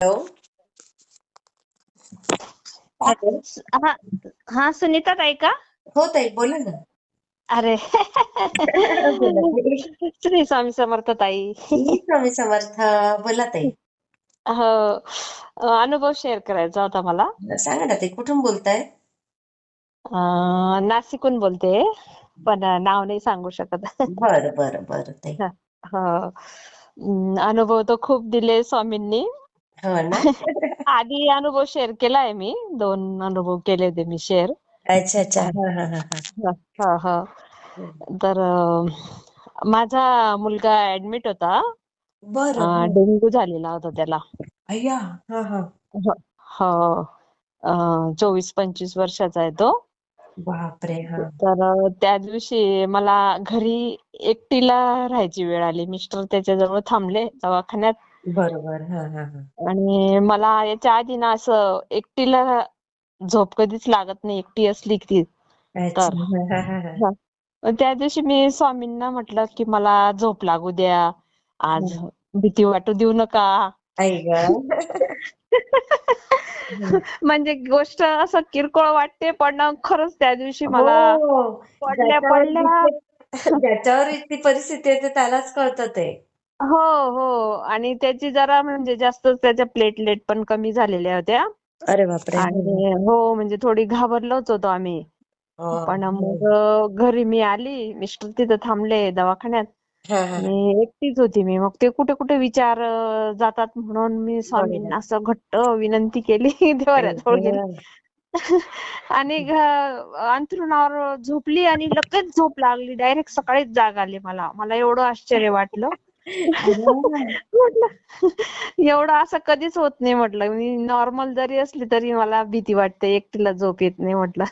Hello. हा हा सुनीता ताई का? हो ताई बोला ना. अरे. श्री स्वामी समर्थ ताई. स्वामी समर्थ बोला ताई. हो अनुभव शेअर करायचा होता मला. सांगा ना ताई कुठून बोलताय? अं, नाशिकहून बोलते पण नाव नाही सांगू शकत. बरं बरं बरं ताई. हो. अनुभव तर खूप दिले स्वामींनी. हो ना. आधी अनुभव शेअर केलाय मी. दोन अनुभव केले होते मी शेअर अच्छा अच्छा. हा हा हा हा. हा हा तर अं, माझा मुलगा ऍडमिट होता. बरं अं. डेंग्यू झालेला होता त्याला. अय्या. हा हा. हो चोवीस पंचवीस वर्षाचा आहे तो. बापरे हा. तर अं, त्या दिवशी मला घरी एकटीला राहायची वेळ आली. मिस्टर त्याच्याजवळ थांबले. दवाखान्यात बरोबर. हा हा हा. आणि मला याच्या आधी ना असं एकटीला झोप कधीच लागत नाही एकटी असली की अच्छा. तर हा हा हा हा. मग त्या दिवशी मी स्वामींना म्हटलं की मला झोप लागू द्या. आज भीती वाटू देऊ नका. आई ग. म्हणजे गोष्ट असं किरकोळ वाटते पण खरंच त्या दिवशी मला हो पडल्या ज्याच्यावर पडल्या. जिथे- ज्याच्यावर इतकी परिस्थिती येते त्यालाच कळतं ते. हो हो. आणि त्याची जरा म्हणजे जास्तच त्याच्या प्लेटलेट पण कमी झालेल्या होत्या. अरे बापरे. आणि हो म्हणजे थोडी घाबरलोच होतो आम्ही. हो. पण मग घरी मी आली. मिस्टर तिथं थांबले दवाखान्यात. हा हा मी एकटीच होती मी. मग ते कुठे कुठे विचार अं, जातात म्हणून मी स्वामींना असं घट्ट विनंती केली. देवाऱ्याजवळ गेली. आणि घ- अंथरुणावर झोपली आणि लगेच झोप लागली. डायरेक्ट सकाळीच जाग आली मला. मला एवढं आश्चर्य वाटलं. म्हटलं एवढं असं कधीच होत नाही म्हटलं. मी नॉर्मल जरी असली तरी मला भीती वाटते एकटीला झोप येत नाही म्हटलं.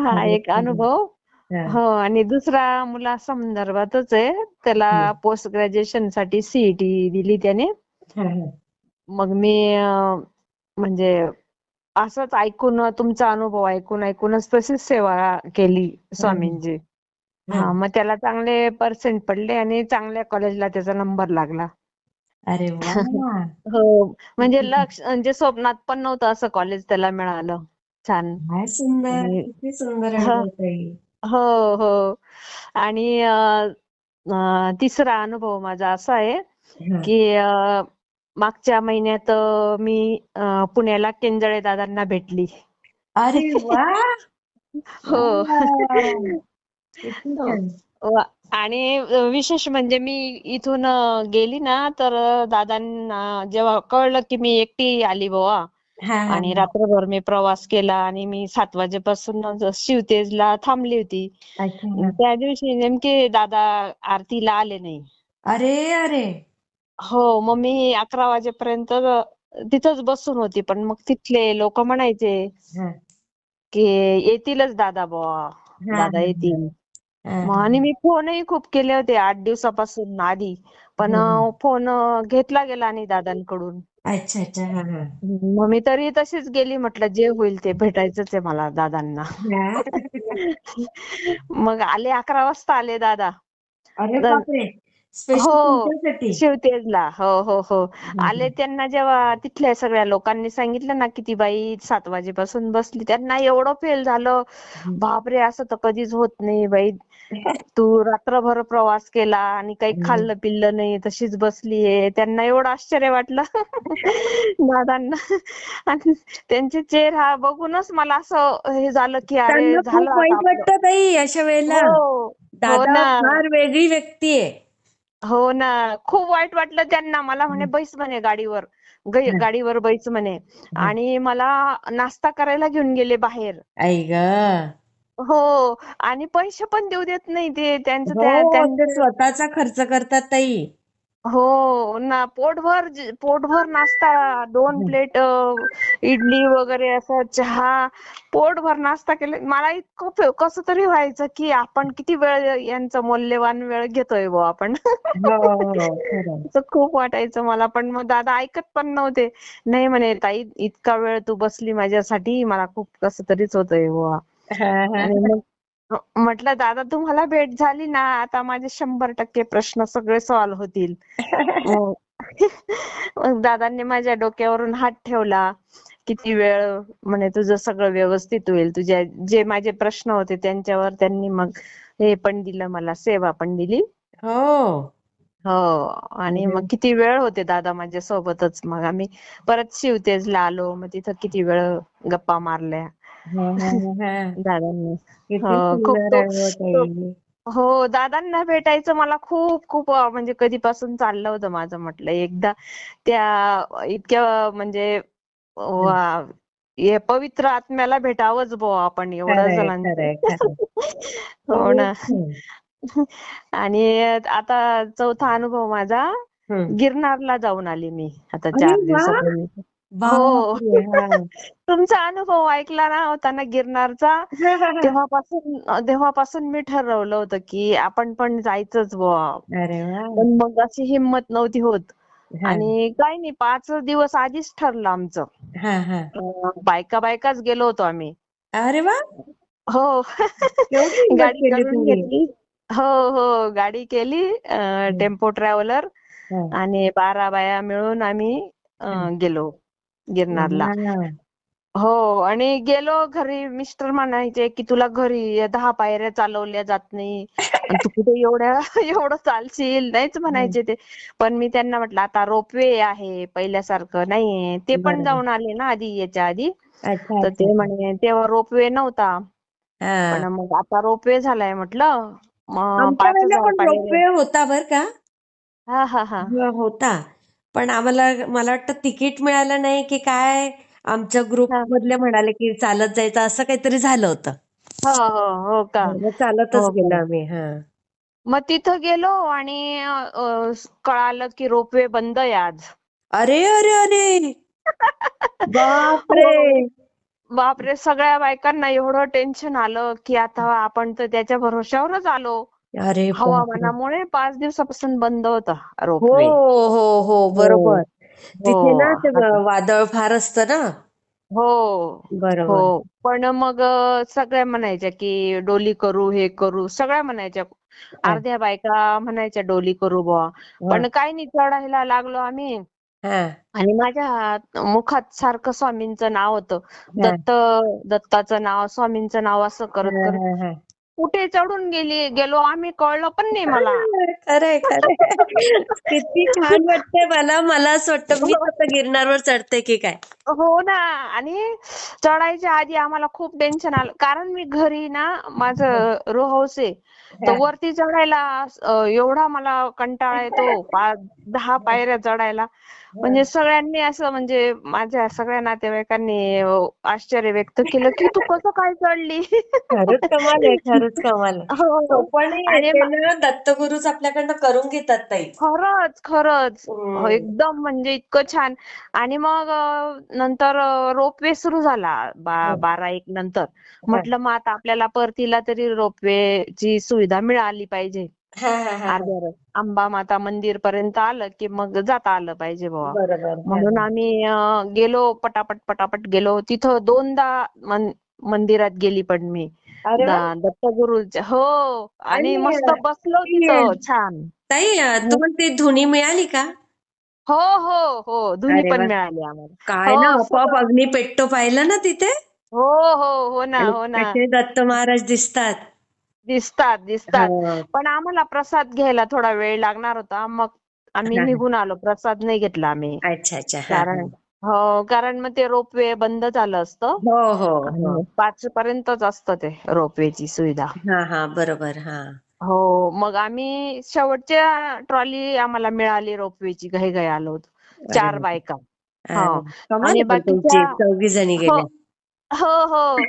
हा एक अनुभव. हो. आणि दुसरा मुला संदर्भातच आहे. त्याला पोस्ट ग्रॅज्युएशनसाठी सीईटी दिली त्याने. मग मी म्हणजे असंच ऐकून तुमचा अनुभव ऐकून ऐकूनच तशीच सेवा केली स्वामींची. हा मग त्याला चांगले पर्सेंट पडले आणि चांगल्या कॉलेजला त्याचा नंबर लागला. अरे वा. हो म्हणजे लक्ष म्हणजे स्वप्नात पण नव्हतं असं कॉलेज त्याला मिळालं. छान. काय सुंदर आणि- किती सुंदर हा. अनुभव ताई. हो हो. आणि अं, अं, तिसरा अनुभव माझा असा आहे हा. की अं, मागच्या महिन्यात अं, मी अं, पुण्याला केंजळे दादांना भेटली. अरे वा. हो. वा. हो. वा- आणि विशेष म्हणजे मी इथून गेली ना तर दादांना जेव्हा कळलं की मी एकटी आली बुवा. आणि. रात्रभर मी प्रवास केला आणि मी सात वाजेपासून शिवतेजला थांबली होती. त्या दिवशी नेमके दादा आरतीला आले नाही. अरे अरे. हो मग मी अकरा वाजेपर्यंत तिथंच बसून होती. पण मग तिथले लोक म्हणायचे. की येतीलच दादा बुवा. दादा येतील. आणि मी फोनही खूप केले होते आठ दिवसापासून आधी. पण. फोन घेतला गेला नाही दादांकडून. अच्छा अच्छा. हा हा. मग मी तरी तशीच गेली म्हटलं जे होईल ते भेटायचंच आहे मला दादांना. मग आले अकरा वाजता आले दादा. अरे बापरे! हो. शिवतेजला. हो हो हो. आले त्यांना जेव्हा तिथल्या सगळ्या लोकांनी सांगितलं ना की ती बाई सात वाजेपासून बसली. त्यांना एवढं फेल झालं. बापरे! असं तर कधीच होत नाही बाई. तू रात्रभर प्रवास केला आणि काही. खाल्लं पिल्लं नाही तशीच बसलीये. त्यांना एवढं आश्चर्य वाटलं. दादांना. आणि त्यांचे चेहरा बघूनच मला असं हे झालं की अरे त्यांना झालं खूप आता वाईट. वाटतं ताई अशा वेळेला. हो. हो दादा ना. फार वेगळी व्यक्ती आहे. हो ना. खूप वाईट वाटलं त्यांना. मला म्हणे बैस म्हणे गाडीवर. हं. गाडीवर बैस म्हणे. आणि मला नाश्ता करायला घेऊन गेले बाहेर. आई ग. हो आणि पैसे पण देऊ देत नाही ते त्यांचं त्या हो ते त्यांचं स्वतःचा खर्च करतात ताई. हो ना पोटभर जे- पोटभर नाश्ता दोन. प्लेट इडली वगैरे असं चहा पोटभर नाश्ता केले. मला इतकं फे- कसं तरी व्हायचं की आपण किती वेळ यांचा मौल्यवान वेळ घेतोय बुवा आपण. हो हो खरं असं खूप वाटायचं मला पण मग दादा ऐकत पण नव्हते. नाही म्हणे ताई इतका वेळ तू बसली माझ्यासाठी मला खूप कसं तरीच होतंय बुवा. हा, हा. म्हटलं दादा तुम्हाला भेट झाली ना आता माझे शंभर टक्के प्रश्न सगळे सॉल्व्ह होतील. मग मग दादांनी माझ्या डोक्यावरून हात ठेवला किती वेळ म्हणे तुझं सगळं व्यवस्थित होईल. तुझ्या जे माझे प्रश्न होते त्यांच्यावर त्यांनी मग हे पण दिलं मला सेवा पण दिली. हो. हो. आणि मग किती वेळ होते दादा माझ्या सोबतच मग आम्ही परत शिवतेजला आलो. मग तिथं किती वेळ गप्पा मारल्या. हा, हा, हा. दादांनी किती हो, खूप सुंदर तो- आहे हो ताई. हो दादांना भेटायचं मला खूप खूप अं, म्हणजे कधीपासून चाललं होतं माझं म्हटलं एकदा त्या इतक्या म्हणजे वा हे पवित्र आत्म्याला भेटावंच बुवा आपण एवढं खरंय, जणांचं खरंय, खरंय. हो ना. आणि आता चौथा अनुभव माझा. गिरनारला जाऊन आली मी आता अरे चार वा! दिवसापूर्वी बापरे, हा. तुमचा अनुभव ऐकला ना होता ना गिरनारचा हा, हा, हा. तेव्हापासून तेव्हापासून मी ठरवलं होतं की आपण पण जायचंच बुवा. अरे वा. पण मग अशी हिंमत नव्हती होत. हा, आणि काही नाही पाच दिवस आधीच ठरलं आमचं. हा, हा. अं, बायका बायकाच गेलो होतो आम्ही. अरे वा. हो. केवढी हिंमत गाडी केली करून तुम्ही? घेतली. हो हो. गाडी केली अं, टेम्पो ट्रॅव्हलर हा. आणि बारा बाया मिळून आम्ही अं, गेलो. गिरनारला. हा. हो आणि गेलो घरी. मिस्टर म्हणायचे की तुला घरी दहा पायऱ्या चालवल्या जात नाही. आणि तू कुठे एवढ्या एवढं चालशील? नाहीच म्हणायचे ते. पण मी त्यांना म्हटलं आता रोपवे आहे पहिल्यासारखं नाहीये. ते पण बरोबर. जाऊन आले ना आधी याच्या आधी. अच्छा तर अच्छा. ते म्हणे तेव्हा रोपवे नव्हता. पण हा. मग आता रोपवे झालाय म्हटलं. मग आमच्या पाच वेळेला हजार पण पायऱ्या रोपवे होता बर का? हा हा हा. हो, होता. पण आम्हाला मला वाटतं तिकीट मिळालं नाही की काय आमच्या ग्रुप हा. मधले म्हणाले की चालत जायचं असं काहीतरी झालं होतं. हो हो हो का? मग चालतच हो गेलो आम्ही हा. मग तिथं गेलो आणि अं, कळालं की रोपवे बंद आहे आज. अरे अरे अरे! बापरे! हो. बापरे सगळ्या बायकांना एवढं टेन्शन आलं की आता आपण तर त्याच्या भरोश्यावरच आलो. अरे हवामानामुळे पाच दिवसापासून बंद होता हो रोपवे हो हो बरोबर. हो तिथे ना ते आता- वादळ फार असतं ना. हो. बरोबर. हो पण मग अं, सगळ्या म्हणायच्या की डोली करू हे करू सगळ्या म्हणायच्या. अर्ध्या बायका म्हणायच्या डोली करू बुवा. पण काही नाही चढायला लागलो आम्ही. हा. आणि माझ्या मुखात सारखं स्वामींचं नाव होतं. हा. दत्त दत्ताचं नाव स्वामींचं नाव असं करत हा, करत हा, हा. कुठे चढून गेली गेलो आम्ही कळलं पण नाही मला. खरंय खरंय. किती छान वाटतंय मला. मला असं वाटतं मी आता गिरनारवर चढते की काय? हो ना. आणि चढायच्या आधी आम्हाला खूप टेन्शन आलं. कारण मी घरी ना माझं रो हाऊस आहे. तर वरती चढायला अं, एवढा मला कंटाळा येतो. पाच दहा पायऱ्या चढायला. म्हणजे सगळ्यांनी असं म्हणजे माझ्या सगळ्या नातेवाईकांनी आश्चर्य व्यक्त केलं की तू कसं काय चढली? खरंच कमाल आहे खरंच कमाल आहे. हो. दत्तगुरुच आपल्याकडनं करून घेतात ताई. खरंच खरंच. एकदम म्हणजे इतकं छान. आणि मग नंतर रोपवे सुरू झाला बा बारा एक नंतर. म्हटलं मग आता आपल्याला परतीला तरी रोपवे ची सुविधा मिळाली पाहिजे. हा, हा, हा. अर्ध्या अंबा माता मंदिर पर्यंत आलं की मग जाता आलं पाहिजे बुवा. बरोबर म्हणून आम्ही अं, गेलो पटापट पटापट गेलो. तिथं दोनदा मन- मंदिरात गेली पण मी. अरे. द- दत्तगुरूच्या हो. आणि आणि, मस्त बसलो ती- तिथं. छान. ताई अं, तुम्हाला ती धुनी मिळाली का? हो हो हो. धुनी अरे पण. मिळाली आम्हाला. काय हो, ना आपोआप सगळं. अग्नी पेट्टो पाहिलं ना तिथे? हो हो हो ना हो ना. कसे दत्त महाराज दिसतात. दिसतात दिसतात. हो. पण आम्हाला प्रसाद घ्यायला थोडा वेळ लागणार होता. मग आम्ही हा. निघून आलो. प्रसाद नाही घेतला आम्ही. अच्छा अच्छा. हा, कारण हो. कारण मग ते रोपवे बंद झालं असतं. हा. हो हो. पाच पर्यंतच असतं ते रोपवेची सुविधा. हा हा. बरोबर हा. हो मग आम्ही शेवटच्या ट्रॉली आम्हाला मिळाली रोपवेची घाई घाई आलो होतो. चार. बायका. अरे, हो. कमाल आणि आहे पण तुमची बाकीच्या- चौघी जणी हो. गेल्या. हो हो.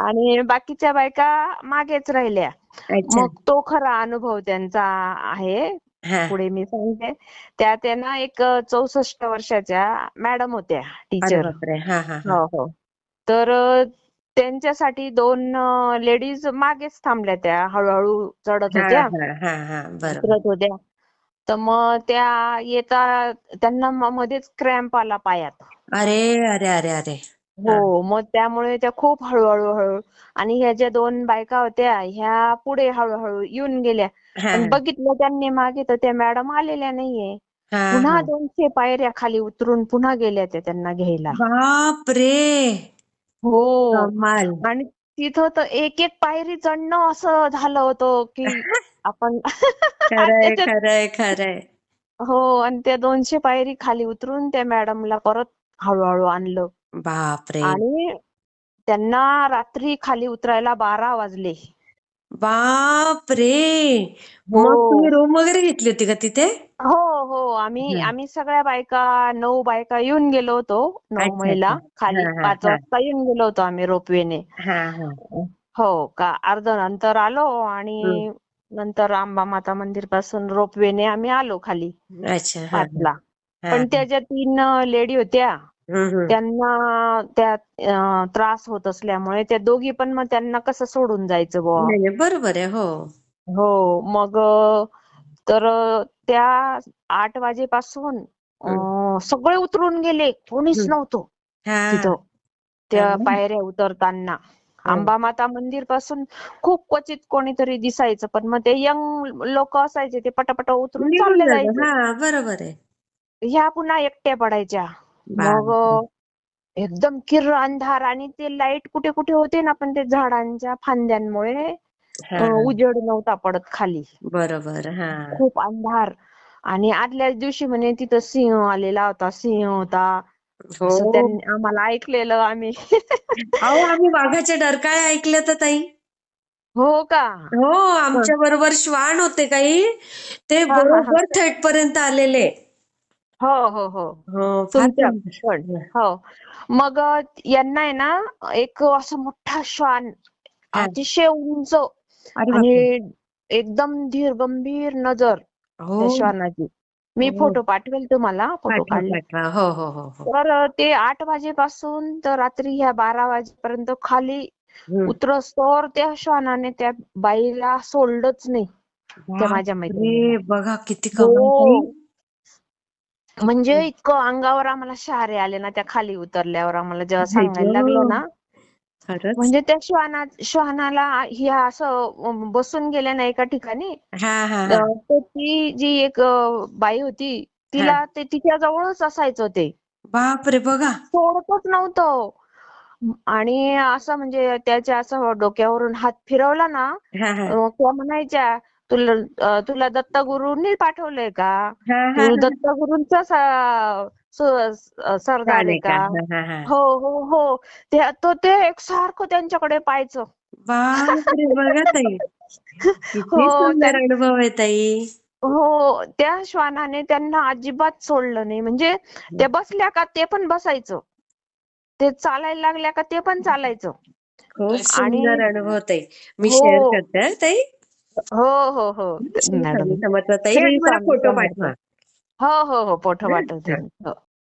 आणि बाकीच्या बायका मागेच राहिल्या. अच्छा. मग तो खरा अनुभव त्यांचा आहे. हा. पुढे मी सांगते. त्या त्यांना एक चौसष्ट वर्षाच्या मॅडम होत्या अरे टीचर बापरे. हा हा हा. हो हो. तर अ, त्यांच्यासाठी दोन लेडीज मागेच थांबल्या त्या. हळूहळू चढत हा होत्या. हा हा हा. बरोबर. उतरत होत्या. तर मग त्या येता त्यांना म- मध्येच क्रॅम्प आला पायात. अरे अरे अरे अरे. हो. मग त्यामुळे त्या खूप हळूहळू हळू आणि ह्या ज्या दोन बायका होत्या ह्या पुढे हळूहळू येऊन गेल्या. पण बघितलं त्यांनी मागे तर त्या मॅडम आलेल्या नाहीये. हा पुन्हा दोनशे पायऱ्या खाली उतरून पुन्हा गेल्या त्या त्यांना घ्यायला. बाप रे हो. कमाल. आणि तिथं तर एक एक पायरी चढणं असं झालं होतं की आपण खरंय खरंय खरंय. हो आणि त्या दोनशे पायरी खाली उतरून त्या मॅडमला परत हळूहळू आणलं. बाप रे आणि त्यांना रात्री खाली उतरायला बारा वाजले. बाप रे हो. मग तुम्ही रूम वगैरे घेतली होती का तिथे? हो हो. आम्ही हं. आम्ही सगळ्या बायका नऊ बायका येऊन गेलो होतो नऊ अच्छा महिला. अच्छा. खाली हा हा पाच हा. वाजता येऊन गेलो होतो आम्ही रोपवेने. हा हा. हो का अर्ध नंतर आलो हं. आणि नंतर अंबा माता मंदिरपासून रोपवेने आम्ही आलो खाली अच्छा हा हा. हा पण हा. त्या ज्या तीन लेडी होत्या. त्यांना त्या त्रास होत असल्यामुळे त्या दोघी पण मग त्यांना कसं सोडून जायचं बुवा? बरोबर आहे हो. हो मग तर त्या आठ वाजेपासून सगळे उतरून गेले कोणीच. नव्हतं हा. तिथं. हा त्या? पायऱ्या उतरताना. हो. अंबा माता मंदिरपासून खूप क्वचित कोणीतरी दिसायचं पण मग ते यंग लोक असायचे ते पटापट उतरून चालले जायचं. हा बरोबर आहे. ह्या पुन्हा एकट्या पडायच्या. मग एकदम किर्र अंधार आणि ते लाइट कुठे कुठे होते ना पण ते झाडांच्या फांद्यांमुळे उजेड नव्हता पडत खाली. बरोबर हा. खूप अंधार. आणि आदल्याच दिवशी म्हणे तिथं सिंह आलेला होता सिंह होता. हो. त्यांनी आम्हाला ऐकलेलं आम्ही. अहो आम्ही वाघाचे डरकाळे ऐकले तर ताई. हो का? हो. आमच्या बरोबर श्वान होते काही. ते बरोबर थेट पर्यंत आलेले. हो हो हो. हो तुमच्या पण. हो. मग अ, यांना आहे ना एक असं मोठा श्वान हा. अतिशय उंच अरे आणि बापरे. एकदम धीर गंभीर नजर हो. त्या श्वानाची. मी हो. फोटो पाठवेल तुम्हाला फोटो पाठवा काढले पाठवा. हो हो हो हो. तर अ, ते आठ वाजेपासून तर रात्री ह्या बारा वाजेपर्यंत खाली हम्म. उतरस्तोवर त्या श्वानाने त्या बाईला सोडलंच नाही. त्या माझ्या मैत्रिणीला. बापरे बघा किती कमाल. ताई हो म्हणजे इतकं अंगावर आम्हाला शहारे आले ना त्या खाली उतरल्यावर आम्हाला जेव्हा सांगायला लागलं ना म्हणजे त्या श्वाना श्वानाला ही असं बसून गेल्या ना एका ठिकाणी हा हा हा. ती जी एक बाई होती तिला ते तिच्या जवळच असायचं ते. बापरे बघा. सोडतच नव्हतं. आणि असं म्हणजे त्याच्या असं डोक्यावरून हात फिरवला ना किंवा म्हणायच्या तुला तुला दत्तगुरूंनी पाठवलंय का? तू दत्तगुरूंचा सरदार आहे का? हा हा हा. ते तो एकसारखं त्यांच्याकडे पाहायचं. हो अनुभव आहे ताई. हो त्या श्वानाने त्यांना अजिबात सोडलं नाही. म्हणजे ते बसल्या का ते पण बसायचं. ते चालायला लागल्या का ते पण चालायचं. आणि अनुभव ताई. मी हो. शेअर करते ताई. हो हो हो. मॅडम. फोटो पाठवा. हो हो हो. फोटो? पाठवते. हो.